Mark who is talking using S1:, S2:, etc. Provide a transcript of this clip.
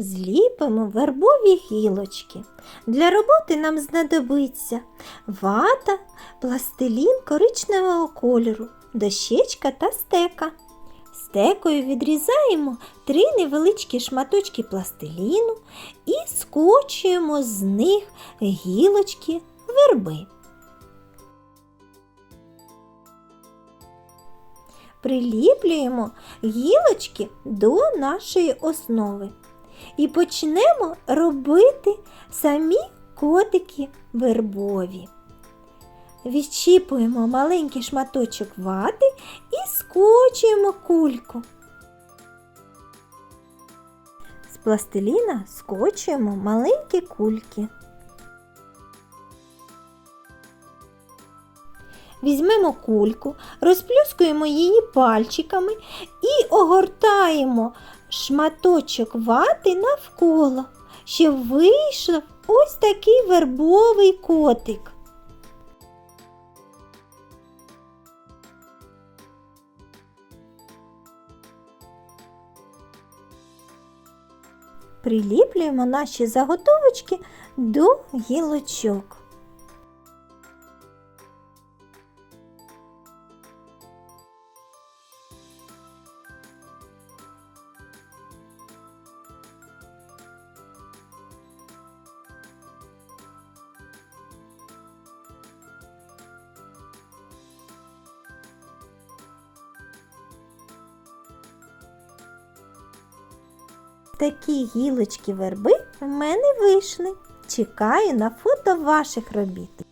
S1: Зліпимо вербові гілочки. Для роботи нам знадобиться вата, пластилін коричневого кольору, дощечка та стека. Стекою відрізаємо три невеличкі шматочки пластиліну і скочуємо з них гілочки верби. Приліплюємо гілочки до нашої основи і почнемо робити самі котики вербові. Відщіпуємо маленький шматочок вати і скочуємо кульку. З пластиліна скочуємо маленькі кульки. Візьмемо кульку, розплюскуємо її пальчиками і огортаємо шматочок вати навколо, щоб вийшов ось такий вербовий котик. Приліплюємо наші заготовочки до гілочок. Такі гілочки верби в мене вийшли. Чекаю на фото ваших робіт.